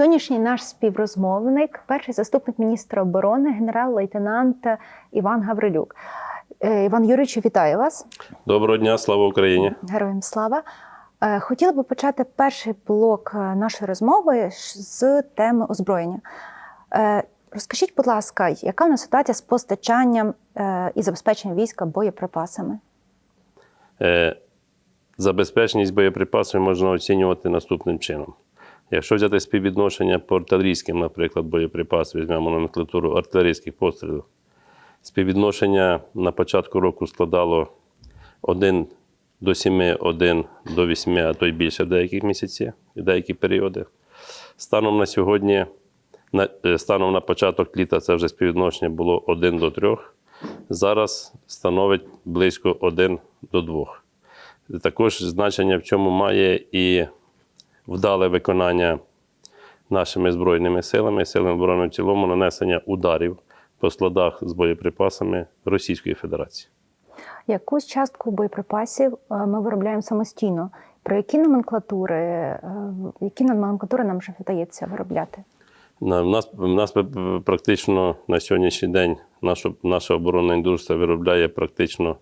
Сьогоднішній наш співрозмовник, перший заступник міністра оборони, генерал-лейтенант Іван Гаврилюк. Е, Іван Юрійович, вітаю вас. Доброго дня, слава Україні! Героям слава. Е, Хотіла би почати перший блок е, нашої розмови з теми озброєння. Розкажіть, будь ласка, яка у нас ситуація з постачанням і забезпеченням війська боєприпасами? Забезпеченість боєприпасів можна оцінювати наступним чином. Якщо взяти співвідношення по артилерійським, наприклад, боєприпасів, візьмемо номенклатуру артилерійських пострілів, співвідношення на початку року складало 1 до 7, 1 до 8, а то й більше в деяких місяці і деякі періоди. Станом на сьогодні, е, станом на початок літа, це вже співвідношення було 1 до 3. Зараз становить близько 1 до 2. Також значення в цьому має і вдале виконання нашими Збройними силами, силами оборони в цілому, нанесення ударів по складах з боєприпасами Російської Федерації. Якусь частку боєприпасів е, ми виробляємо самостійно. Про які номенклатури, е, які номенклатури нам вже вдається виробляти? На, в нас, в нас практично на сьогоднішній день наша, наша оборонна індустрія виробляє практично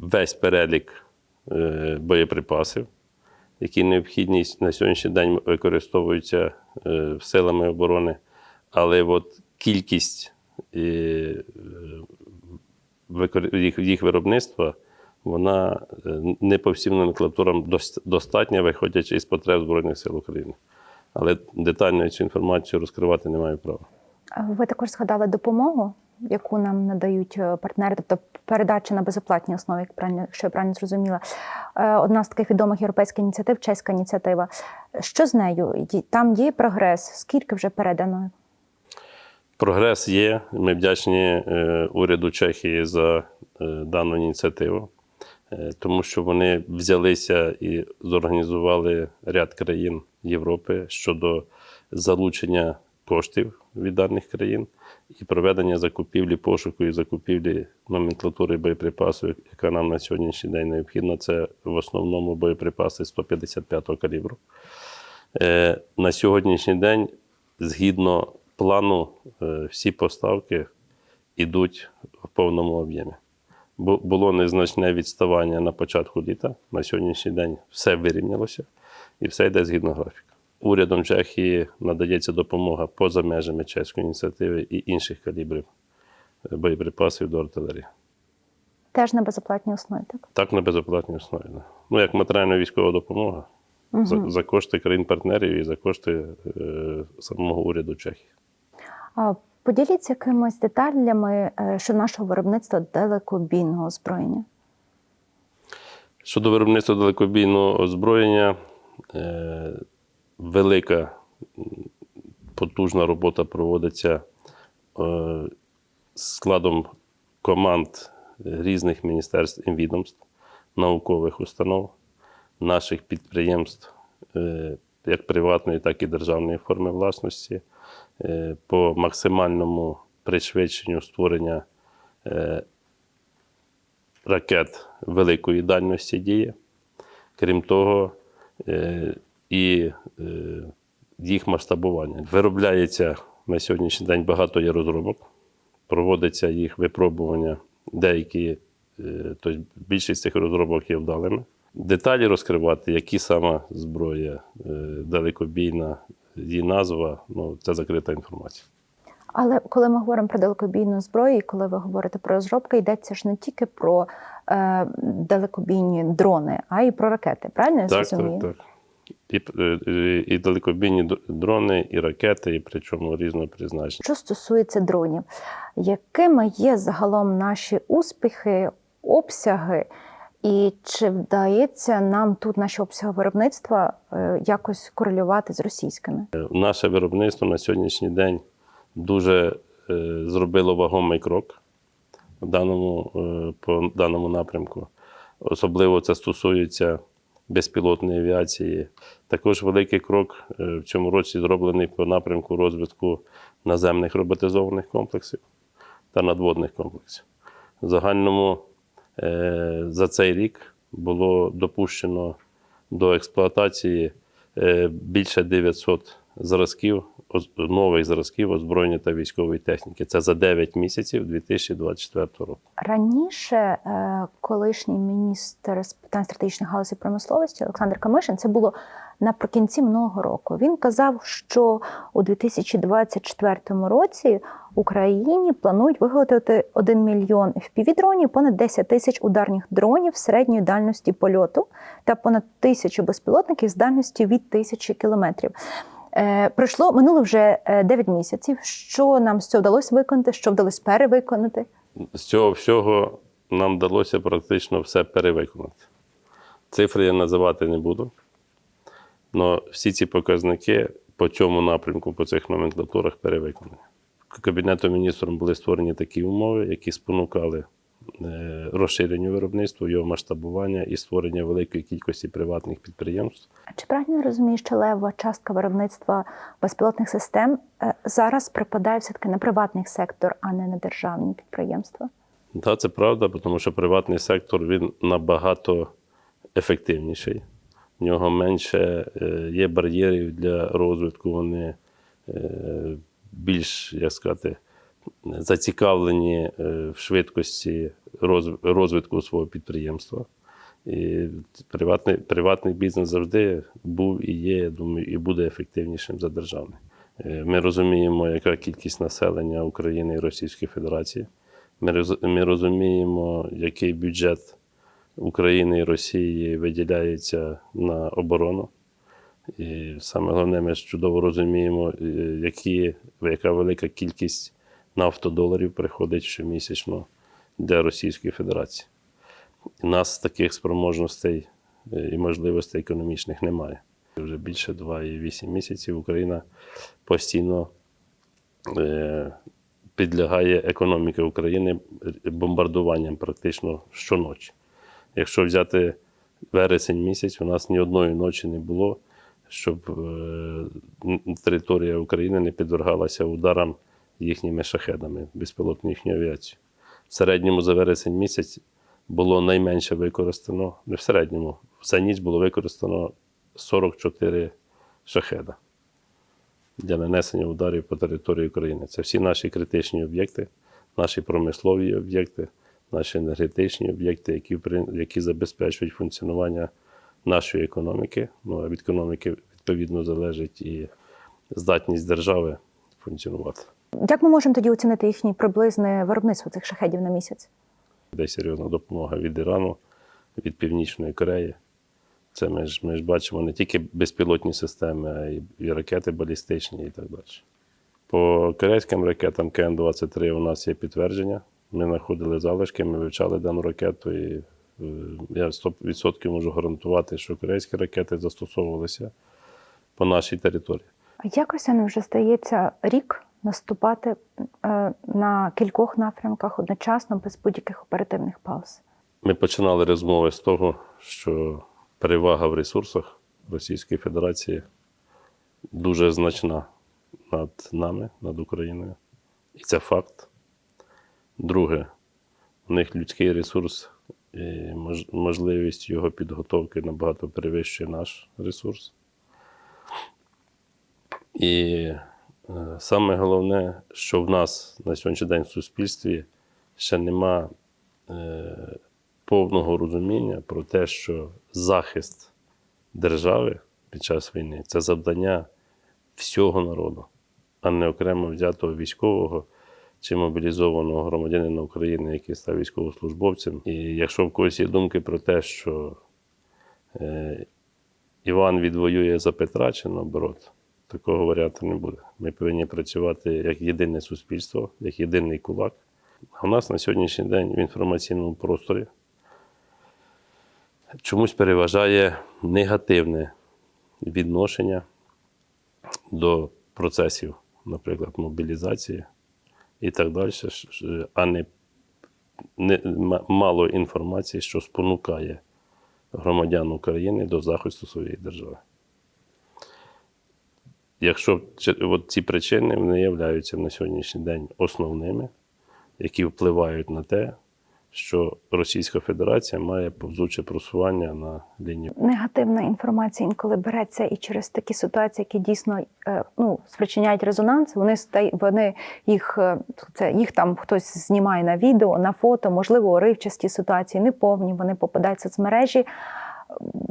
весь перелік е, боєприпасів, які необхідні на сьогоднішній день використовуються е, силами оборони. Але от кількість е, е, їх, виробництва вона не по всім номенклатурам достатня, виходячи із потреб Збройних сил України. Але детально цю інформацію розкривати не маю права. Ви також згадали допомогу, яку нам надають е, партнери, тобто передача на безоплатній основі, як правильно, якщо я правильно зрозуміла. Е, Одна з таких відомих європейських ініціатив, чеська ініціатива. Що з нею? Там є прогрес? Скільки вже передано? Прогрес є. Ми вдячні е, уряду Чехії за дану ініціативу, тому що вони взялися і зорганізували ряд країн Європи щодо залучення коштів від даних країн і проведення закупівлі, пошуку і закупівлі номенклатури боєприпасів, яка нам на сьогоднішній день необхідна. Це в основному боєприпаси 155-го калібру. Е, На сьогоднішній день, згідно плану, е, всі поставки йдуть в повному об'ємі. Бу- Було незначне відставання на початку літа. На сьогоднішній день все вирівнялося і все йде згідно графіка. Урядом Чехії надається допомога поза межами чеської ініціативи і інших калібрів е, боєприпасів до артилерії. Теж на безоплатній основі, так? Так на безоплатній основі. да. Ну, як матеріальна військова допомога за, за кошти країн-партнерів і за кошти е, самого уряду Чехії. А Поділіться якимись деталями е, щодо нашого виробництва далекобійного озброєння. Щодо виробництва далекобійного озброєння, е, велика потужна робота проводиться е, складом команд різних міністерств і відомств, наукових установ, наших підприємств, е, як приватної, так і державної форми власності, е, по максимальному пришвидшенню створення ракет великої дальності дії. Крім того, і е, їх масштабування. Виробляється на сьогоднішній день багато є розробок, проводиться їх випробування, деякі, е, тобто більшість цих розробок є вдалими. Деталі розкривати, які саме зброя е, далекобійна, її назва, ну, це закрита інформація. Але коли ми говоримо про далекобійну зброю, і коли ви говорите про розробки, йдеться ж не тільки про е, далекобійні дрони, а й про ракети. Правильно я Так, зрозумію? так, так. І, е, е, і далекобійні дрони, і ракети, і причому різного призначення. Що стосується дронів, якими є загалом наші успіхи, обсяги, і чи вдається нам тут наші обсяги виробництва е, якось корелювати з російськими? Наше виробництво на сьогоднішній день дуже е, зробило вагомий крок в даному, е, по даному напрямку. Особливо це стосується безпілотної авіації. Також великий крок е, в цьому році зроблений по напрямку розвитку наземних роботизованих комплексів та надводних комплексів. В загальному е, за цей рік було допущено до експлуатації е, більше 900 зразків, нових зразків озброєння та військової техніки. Це за 9 місяців 2024 року. Раніше е, колишній міністр з питань стратегічних галузей промисловості Олександр Камишин, це було наприкінці минулого року. Він казав, що у 2024 році Україні планують виготовити 1 мільйон FPV-дронів, понад 10 тисяч ударних дронів середньої дальності польоту та понад тисячу безпілотників з дальністю від тисячі кілометрів. Е, Пройшло минуло вже е, 9 місяців. Що нам з цього вдалося виконати, що вдалося перевиконати? З цього всього нам вдалося практично все перевиконати. Цифри я називати не буду. Але всі ці показники по цьому напрямку, по цих номенклатурах перевиконані. Кабінетом міністром були створені такі умови, які спонукали е, розширення виробництва, його масштабування і створення великої кількості приватних підприємств. А Чи правильно я розумію, що левова частка виробництва безпілотних систем е, зараз припадає все-таки на приватний сектор, а не на державні підприємства? Так, це правда, тому що приватний сектор він набагато ефективніший. В нього менше е, є бар'єрів для розвитку. Вони більш, як сказати, зацікавлені е, в швидкості розвитку свого підприємства. І приватний, приватний бізнес завжди був і є, я думаю, і буде ефективнішим за державний. Е, Ми розуміємо, яка кількість населення України і Російської Федерації. Ми, розуміємо, який бюджет України і Росії виділяється на оборону. І саме головне, ми чудово розуміємо, е, які, яка велика кількість нафтодоларів приходить щомісячно для Російської Федерації. Нас таких спроможностей е, і можливостей економічних немає. Вже більше 2,8 місяців Україна постійно е, підлягає економіка України бомбардуванням практично щоночі. Якщо взяти вересень місяць, у нас ні одної ночі не було, щоб е, територія України не підвергалася ударам їхніми шахедами, безпілотною їхньою авіацією. В середньому за вересень місяць було найменше використано, не в середньому, за ніч було використано 44 шахеда для нанесення ударів по території України. Це всі наші критичні об'єкти, наші промислові об'єкти, наші енергетичні об'єкти, які, які забезпечують функціонування нашої економіки. Ну, а від економіки відповідно залежить і здатність держави функціонувати. Як ми можемо тоді оцінити їхнє приблизне виробництво цих шахедів на місяць? Де серйозна допомога від Ірану, від Північної Кореї. Це ми ж, ми ж бачимо не тільки безпілотні системи, а й, і ракети балістичні і так далі. По корейським ракетам КН-23 у нас є підтвердження. Ми знаходили залишки, ми вивчали дану ракету, і е, я 100% можу гарантувати, що корейські ракети застосовувалися по нашій території. А як росіянам вже здається рік наступати е, на кількох напрямках одночасно без будь-яких оперативних пауз? Ми починали розмови з того, що перевага в ресурсах Російської Федерації дуже значна над нами, над Україною. І це факт. Друге, у них людський ресурс і можливість його підготовки набагато перевищує наш ресурс. І саме головне, що в нас на сьогоднішній день в суспільстві ще нема е, повного розуміння про те, що захист держави під час війни це завдання всього народу, а не окремо взятого військового чи мобілізованого громадянина України, який став військовослужбовцем. І якщо в когось є думки про те, що е, Іван відвоює за Петра чи наоборот, такого варіанту не буде. Ми повинні працювати як єдине суспільство, як єдиний кулак. А у нас на сьогоднішній день в інформаційному просторі чомусь переважає негативне відношення до процесів, наприклад, мобілізації і так далі, ш- а не, не мало інформації, що спонукає громадян України до захисту своєї держави. Якщо от ці причини не являються на сьогоднішній день основними, які впливають на те, що Російська Федерація має повзуче просування на лінії. Негативна інформація інколи береться і через такі ситуації, які дійсно е, ну, спричиняють резонанс. Вони вони їх е, це їх там хтось знімає на відео, на фото, можливо, уривчасті ситуації неповні. Вони попадають в соцмережі.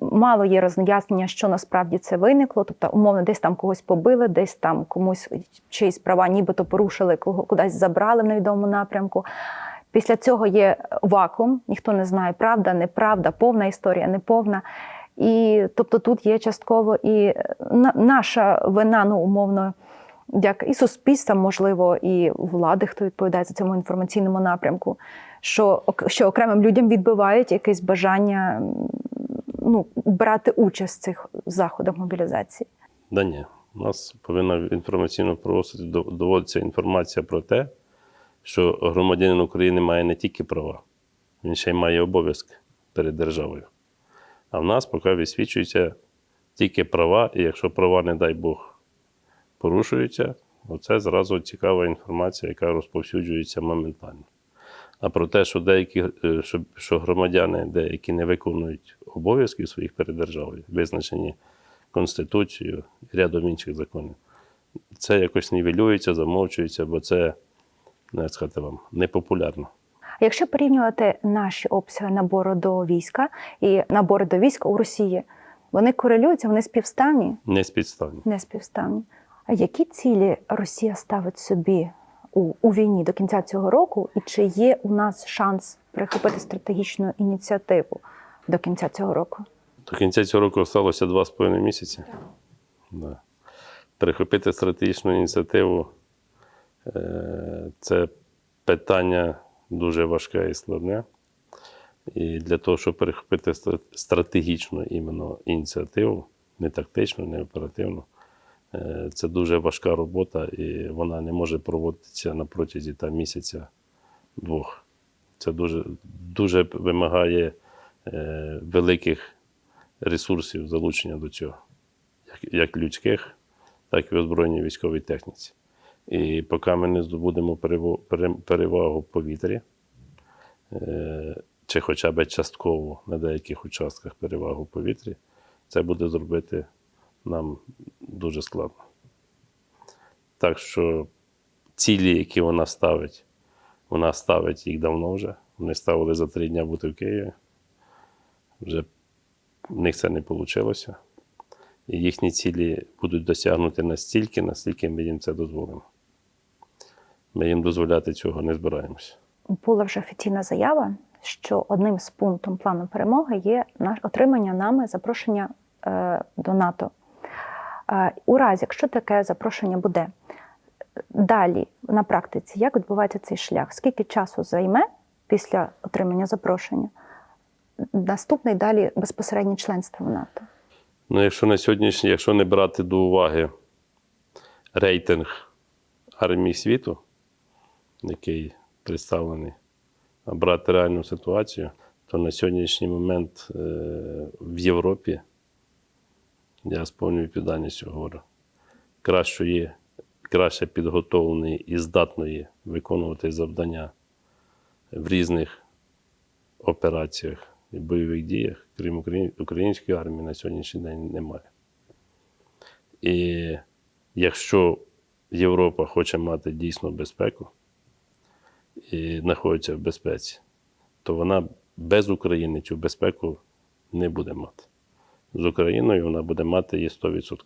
Мало є роз'яснення, що насправді це виникло. Тобто, умовно, десь там когось побили, десь там комусь чиїсь права нібито порушили, кого кудись забрали в невідомому напрямку. Після цього є вакуум, ніхто не знає, правда, неправда, повна історія, неповна. І тобто тут є частково і наша вина, ну умовно, як і суспільства, можливо, і влади, хто відповідає за цьому інформаційному напрямку, що, що окремим людям відбивають якесь бажання ну, брати участь в цих заходах мобілізації. Да ні, у нас повинна в інформаційному просторі до- доводитися інформація про те, що громадянин України має не тільки права, він ще й має обов'язки перед державою. А в нас поки висвічуються тільки права, і якщо права, не дай Бог, порушуються, оце зразу цікава інформація, яка розповсюджується моментально. А про те, що деякі е, що, що громадяни деякі не виконують обов'язків своїх перед державою, визначені Конституцією і рядом інших законів, це якось нівелюється, замовчується, бо це, як сказати вам, непопулярно. Якщо порівнювати наші обсяги набору до війська і набори до війська у Росії, вони корелюються, вони співставні? Не спідставні. не співставні. А які цілі Росія ставить собі у, у війні до кінця цього року, і чи є у нас шанс перехопити стратегічну ініціативу до кінця цього року? До кінця цього року залишилося два з половиною місяці. Да. Перехопити стратегічну ініціативу е, це питання дуже важке і складне. І для того, щоб перехопити стратегічну іменно ініціативу, не тактичну, не оперативну, це дуже важка робота, і вона не може проводитися на протязі там, місяця двох. Це дуже, дуже вимагає е, великих ресурсів залучення до цього, як, людських, так і озброєній військовій техніці. І поки ми не здобудемо перевагу в повітрі, е, чи хоча б частково на деяких участках перевагу в повітрі, це буде зробити нам дуже складно. Так що цілі, які вона ставить, вона ставить їх давно вже. Вони ставили за три дні бути в Києві. Вже в них це не вийшло. І їхні цілі будуть досягнуті настільки, наскільки ми їм це дозволимо. Ми їм дозволяти цього не збираємося. Була вже офіційна заява, що одним з пунктом плану перемоги є отримання нами запрошення е, до НАТО. У разі, якщо таке запрошення буде далі на практиці, як відбувається цей шлях? Скільки часу займе після отримання запрошення? Наступний далі безпосереднє членство в НАТО. Ну, якщо на сьогоднішній, якщо не брати до уваги рейтинг армії світу, який представлений, а брати реальну ситуацію, то на сьогоднішній момент е, в Європі, я з повною відповідальністю говорю, кращої, краще підготовленої і здатної виконувати завдання в різних операціях і бойових діях, крім української армії, на сьогоднішній день немає. І якщо Європа хоче мати дійсно безпеку і знаходиться в безпеці, то вона без України цю безпеку не буде мати. З Україною вона буде мати її 100%.